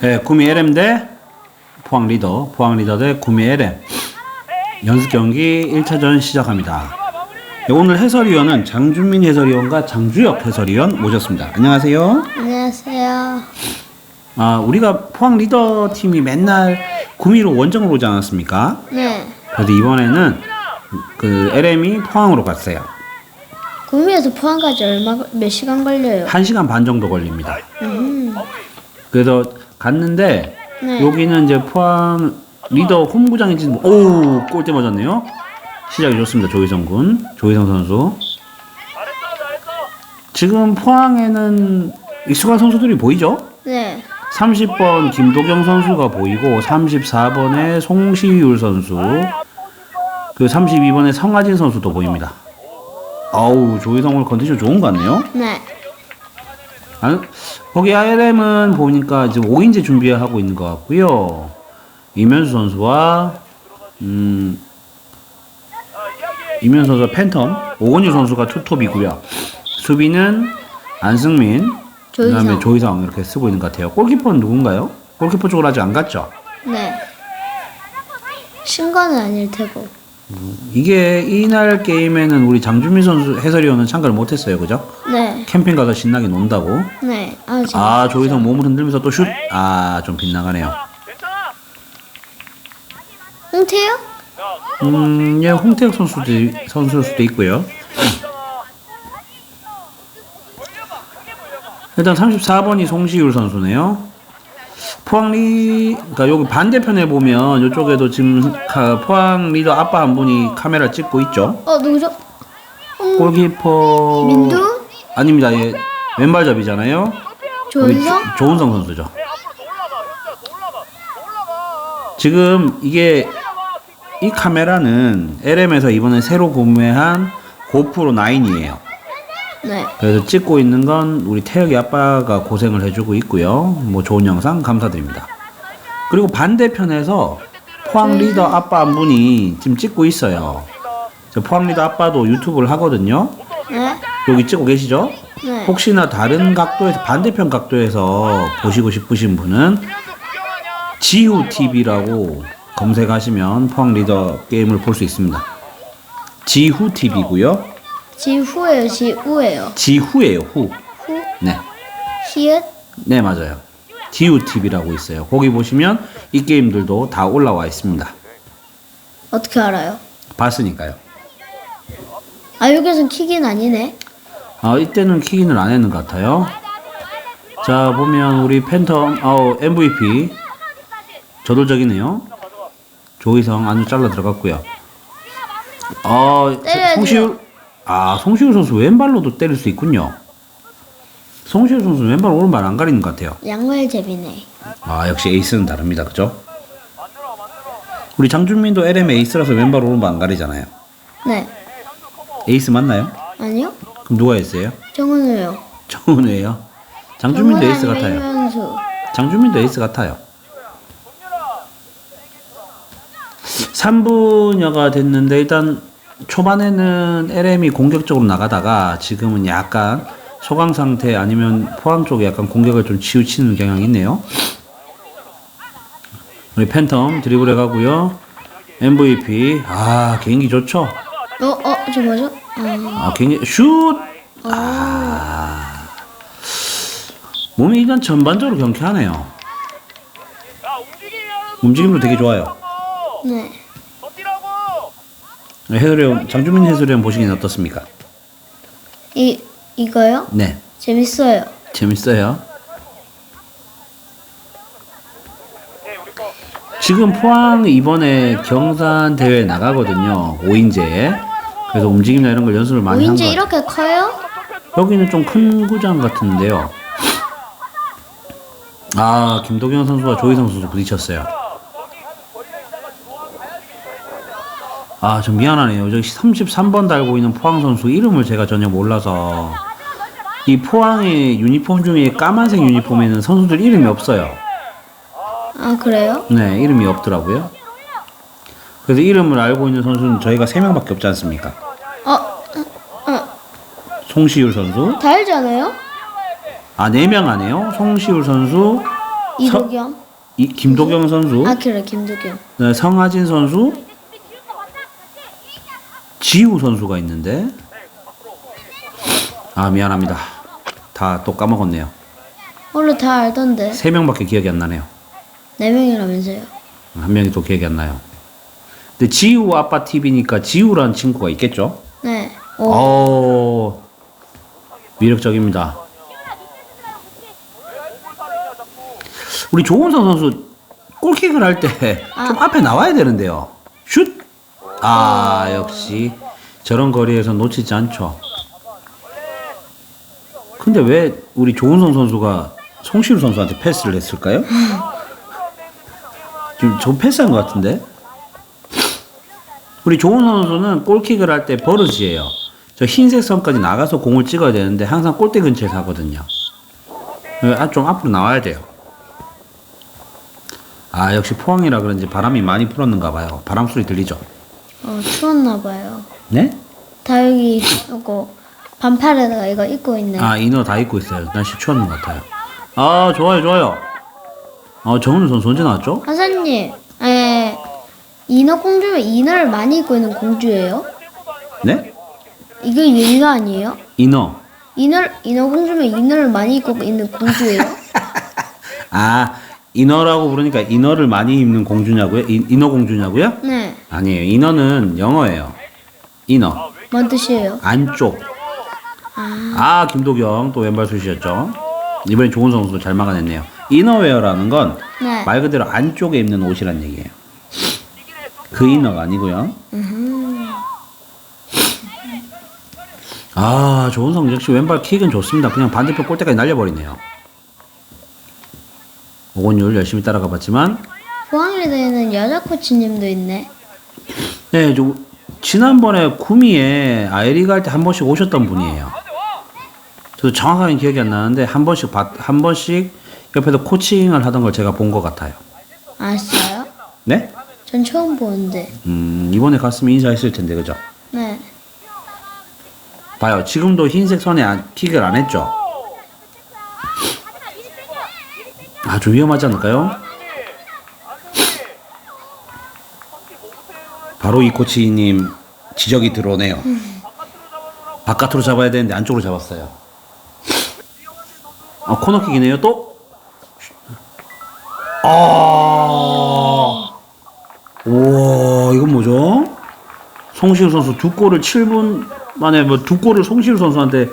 네, 구미 LM 대 포항 리더, 포항 리더 대 구미 LM. 연습 경기 1차전 시작합니다. 네, 오늘 해설위원은 장준민 해설위원과 장주혁 해설위원 모셨습니다. 안녕하세요. 안녕하세요. 아, 우리가 포항 리더 팀이 맨날 구미로 원정을 오지 않았습니까? 네. 그래서 이번에는 그 LM이 포항으로 갔어요. 구미에서 포항까지 얼마 몇 시간 걸려요? 1시간 반 정도 걸립니다. 음. 그래서 갔는데 네. 여기는 이제 포항 리더 홈구장인지 뭐- 오 골대 맞았네요. 시작이 좋습니다. 조희성 군, 조희성 선수. 지금 포항에는 익숙한 선수들이 보이죠? 네. 30번 김도경 선수가 보이고 34번에 송시율 선수 그 32번에 성하진 선수도 보입니다. 아우 조희성 오늘 컨디션 좋은 것 같네요. 네. 아, 거기 ILM은 보니까 지금 5인제 준비하고 있는 것 같고요. 이면수 선수와 음 이면수 선수가 팬텀, 오건유 선수가 투톱이고요. 수비는 안승민, 그다음에 조희성. 조희성 이렇게 쓰고 있는 것 같아요. 골키퍼는 누군가요? 골키퍼 쪽으로 아직 안 갔죠. 네. 신거는 아닐 테고. 이게 이날 게임에는 우리 장준민 선수 해설위원은 참가를 못했어요, 그죠? 네. 캠핑 가서 신나게 논다고. 네. 아, 재아 조희성 몸을 흔들면서 또 슛. 아 좀 빗나가네요. 홍태요? 음, 예, 홍태혁 선수도 선수일 수도 있고요. 일단 34번이 송시율 선수네요. 포항리, 그러니까 여기 반대편에 보면 이쪽에도 지금 가- 포항 리더 아빠 한 분이 카메라 찍고 있죠. 어, 누구죠? 음, 골키퍼 민두? 아닙니다. 예, 왼발잡이잖아요. 조은성? 조- 조은성 선수죠. 지금 이게 이 카메라는 LM에서 이번에 새로 구매한 고프로 9이에요. 네. 그래서 찍고 있는 건 우리 태혁이 아빠가 고생을 해주고 있고요. 뭐 좋은 영상 감사드립니다. 그리고 반대편에서 포항 리더 아빠 한 분이 지금 찍고 있어요. 저 포항 리더 아빠도 유튜브를 하거든요. 네. 여기 찍고 계시죠? 네. 혹시나 다른 각도에서 반대편 각도에서 보시고 싶으신 분은 지후 TV라고 검색하시면 포항 리더 게임을 볼 수 있습니다. 지후 TV고요. 지후예요, 지우예요. 지후예요, 후. 후? 네. 히읗? 네, 맞아요. 지후 TV라고 있어요. 거기 보시면 이 게임들도 다 올라와 있습니다. 어떻게 알아요? 봤으니까요. 아, 여기선 킥인 아니네. 아, 이때는 킥인을 안 했는 것 같아요. 자, 보면 우리 팬텀, 어, MVP. 저돌적이네요. 조희성 안으로 잘라 들어갔고요. 어, 때려야 송시율, 아, 송시율 선수 왼발로도 때릴 수 있군요. 송시율 선수 왼발 오른발 안 가리는 것 같아요. 양말 제비네. 아, 역시 에이스는 다릅니다. 그죠? 우리 장준민도 LM 에이스라서 왼발 오른발 안 가리잖아요. 네. 에이스 맞나요? 아니요? 그럼 누가 에이스예요? 정은우요. 정은우예요. 장준민도 에이스 같아요. 이면수. 장준민도 에이스 같아요. 3분여가 됐는데 일단 초반에는 LM이 공격적으로 나가다가 지금은 약간 소강 상태 아니면 포항 쪽에 약간 공격을 좀 치우치는 경향이 있네요. 우리 팬텀 드리블해 가고요. MVP 아 개인기 좋죠. 어, 어, 저 뭐죠? 아, 아 개인기 슛. 아 몸이 일단 전반적으로 경쾌하네요. 움직임도 되게 좋아요. 네. 해설위원 장주민 해설위원 보시기엔 어떻습니까? 이, 이거요? 네, 재밌어요. 재밌어요. 지금 포항 이번에 경산 대회 나가거든요. 5인제. 그래서 움직임이나 이런 걸 연습을 많이 한 오인제 거. 이렇게 커요? 여기는 좀 큰 구장 같은데요. 아, 김도경 선수와 조희성 선수 부딪혔어요. 아, 좀 미안하네요. 저기 33번 달고 있는 포항 선수 이름을 제가 전혀 몰라서 이 포항의 유니폼 중에 까만색 유니폼에는 선수들 이름이 없어요. 아, 그래요? 네, 이름이 없더라고요. 그래서 이름을 알고 있는 선수는 저희가 3명밖에 없지 않습니까? 어, 어, 어, 송시율 선수. 다 알잖아요? 아, 4명 하네요. 송시율 선수, 이도겸. 이 김도경 선수, 아 그래 김도겸. 네, 성하진 선수, 지우 선수가 있는데 아 미안합니다. 다 또 까먹었네요. 원래 다 알던데. 세 명밖에 기억이 안 나네요. 네 명이라면서요. 한 명이 또 기억이 안 나요. 근데 지우 아빠 TV니까 지우라는 친구가 있겠죠? 네. 어. 오. 오, 위력적입니다. 우리 조은선 선수 골킥을 할 때좀 앞에 나와야 되는데요. 슛! 아, 역시 저런 거리에서 놓치지 않죠. 근데 왜 우리 조은선 선수가 송시우 선수한테 패스를 했을까요? 지금 저 패스한 것 같은데? 우리 조은선 선수는 골킥을 할 때 버릇이에요. 저 흰색 선까지 나가서 공을 찍어야 되는데 항상 골대 근처에서 하거든요. 아, 좀 앞으로 나와야 돼요. 아, 역시 포항이라 그런지 바람이 많이 불었는가 봐요. 바람 소리 들리죠? 어 추웠나 봐요. 네? 다 여기 이거 반팔에다가 이거 입고 있네. 아, 이너 다 입고 있어요. 날씨 추웠는 것 같아요. 아, 좋아요, 좋아요. 어, 정은우 선수 언제 나왔죠? 하사님, 에 인어 공주면 인어를 많이 입고 있는 공주예요? 네? 이게 인어 아니에요? 이너. 인어 인어 공주면 인어를 많이 입고 있는 공주예요? 아, 이너라고 부르니까 이너를 많이 입는 공주냐고요? 이, 이너 공주냐고요? 네. 아니에요. 이너는 영어예요. 이너. 뭔 뜻이에요? 안쪽. 아, 아, 김도경 또 왼발 슛이었죠. 이번엔 좋은 선수도 잘 막아냈네요. 이너웨어라는 건말 네. 그대로 안쪽에 입는 옷이란 얘기예요. 그 이너가 아니고요. 음. 아, 조은성 역시 왼발 킥은 좋습니다. 그냥 반대편 골대까지 날려버리네요. 오건율 열심히 따라가 봤지만, 포항리드에는 여자 코치님도 있네. 네, 저, 지난번에 구미에 아이리가 할때한 번씩 오셨던 분이에요. 저도 정확하게 기억이 안 나는데, 한 번씩, 봤- 한 번씩 옆에서 코칭을 하던 걸 제가 본 것 같아요. 아시아요? 네? 전 처음 보는데. 음, 이번에 갔으면 인사했을 텐데, 그죠? 네. 봐요. 지금도 흰색 선에 안, 킥을 안 했죠? 아주 위험하지 않을까요? 바로 이 코치님 지적이 들어오네요. 바깥으로 잡아야 되는데 안쪽으로 잡았어요. 아, 코너킥이네요, 또? 아, 우와, 이건 뭐죠? 송시우 선수 두 골을 7분 만에 뭐 두 골을 송시우 선수한테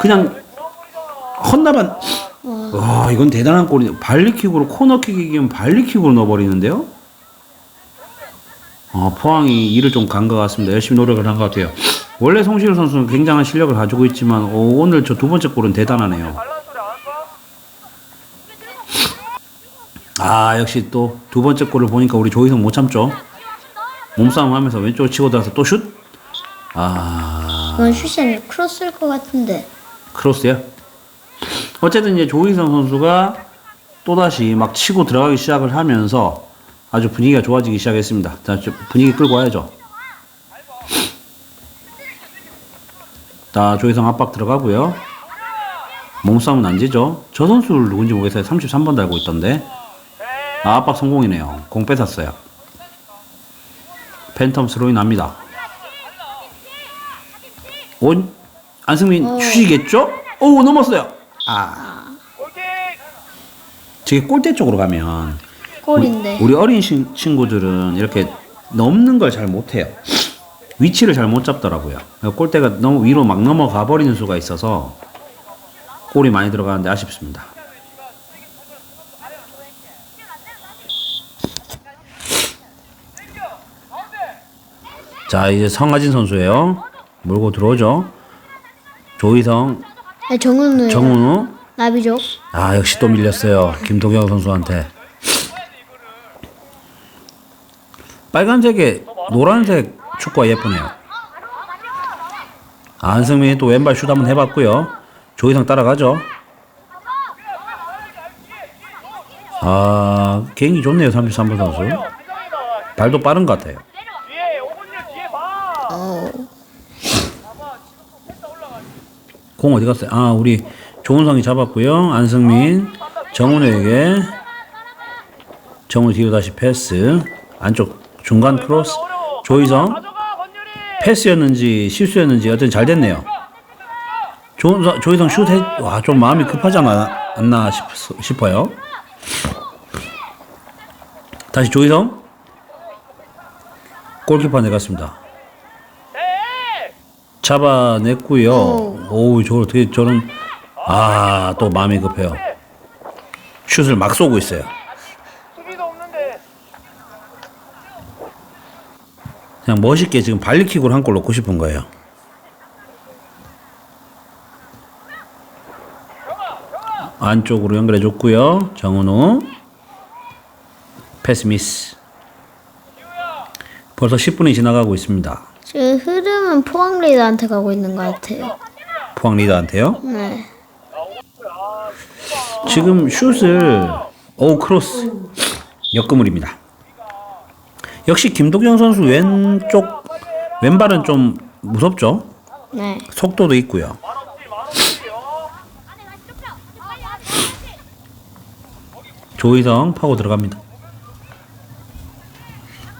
그냥 헌납한 와 이건 대단한 골이네 발리킥으로 코너킥이면 발리킥으로 넣어버리는데요 아 포항이 일을 좀 간 것 같습니다 열심히 노력을 한 것 같아요 원래 송시우 선수는 굉장한 실력을 가지고 있지만 오, 오늘 저 두 번째 골은 대단하네요 아 역시 또 두 번째 골을 보니까 우리 조희성 못 참죠 몸싸움 하면서 왼쪽으로 치고 들어가서 또 슛? 아, 그건 슛이 아니라 크로스일 것 같은데. 크로스요? 어쨌든 이제 조희성 선수가 또다시 막 치고 들어가기 시작을 하면서 아주 분위기가 좋아지기 시작했습니다. 자, 저 분위기 끌고 와야죠. 자, 조희성 압박 들어가고요. 몸싸움은 안 지죠. 저 선수를 누군지 모르겠어요. 33번 달고 있던데. 아, 압박 성공이네요. 공 뺏었어요. 팬텀 스로이 납니다. 온 안승민 슛이겠죠? 오 넘었어요. 아 저게 골대 쪽으로 가면 골인데. 우리 어린 친- 친구들은 이렇게 넘는 걸 잘 못해요. 위치를 잘 못 잡더라고요. 골대가 너무 위로 막 넘어가 버리는 수가 있어서 골이 많이 들어가는데 아쉽습니다. 자 이제 성하진 선수예요. 몰고 들어오죠. 조희성, 네, 정은우. 정은우. 나비족. 아 역시 또 밀렸어요. 김도경 선수한테. 빨간색에 노란색 축구가 예쁘네요. 아, 안승민이 또 왼발 슛 한번 해봤고요. 조희성 따라가죠. 아 개인기 좋네요 33번 선수. 발도 빠른 것 같아요. 공 어디 갔어요? 아 우리 조은성이 잡았고요. 안승민 정훈우에게 정우 뒤로 다시 패스. 안쪽 중간 크로스. 조희성 가져가 권율이. 패스였는지 실수였는지 어쨌든 잘 됐네요. 조, 조희성 슛 해, 와, 좀 마음이 급하지 않나 싶, 싶어요. 다시 조희성. 골키퍼 내갔습니다. 네. 잡아냈고요. 오우, 저 어떻게 저런, 아, 또 마음이 급해요. 슛을 막 쏘고 있어요. 수비도 없는데. 그냥 멋있게 지금 발리킥으로 한 골 넣고 싶은 거예요. 안쪽으로 연결해 줬고요. 정은우 패스 미스. 벌써 10분이 지나가고 있습니다. 지금 흐름은 포항 리더한테 가고 있는 것 같아요. 포항 리더한테요. 네. 지금 슛을 오 크로스 역그물입니다. 역시 김도경 선수 왼쪽 왼발은 좀 무섭죠. 네. 속도도 있고요. 조희성 파고 들어갑니다.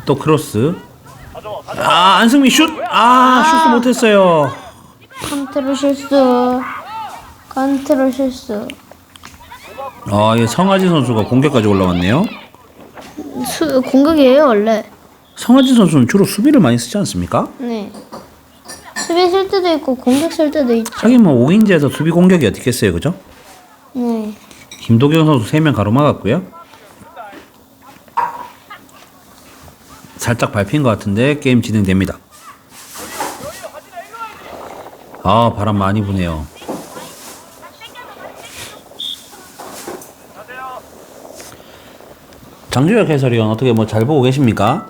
또 크로스. 아 안승민 슛. 아 슛도 못했어요. 컨트롤 실수. 컨트롤 실수. 아이 성하진 선수가 공격까지 올라왔네요. 수, 공격이에요, 원래. 성하진 선수는 주로 수비를 많이 쓰지 않습니까? 네. 수비 쓸 때도 있고, 공격 쓸 때도 있죠. 하긴 뭐 5인제에서 수비 공격이 어떻겠어요, 그죠? 네. 김도경 선수 3명 가로막았고요. 살짝 밟힌 것 같은데 게임 진행됩니다. 아 바람 많이 부네요. 장주혁 해설위원 어떻게 뭐 잘 보고 계십니까?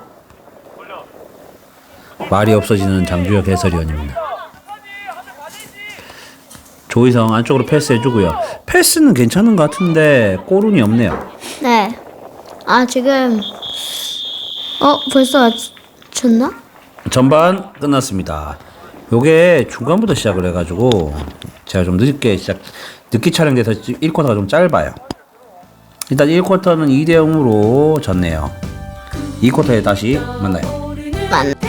말이 없어지는 장주혁 해설위원입니다. 조희성 안쪽으로 패스해주고요. 패스는 괜찮은 것 같은데 골운이 없네요. 네. 아, 지금, 어, 벌써 맞췄나? 전반 끝났습니다. 요게 중간부터 시작을 해가지고 제가 좀 늦게 시작 늦게 촬영돼서 1쿼터가 좀 짧아요. 일단 1쿼터는 2대 0으로 졌네요. 2쿼터에 다시 만나요. 만.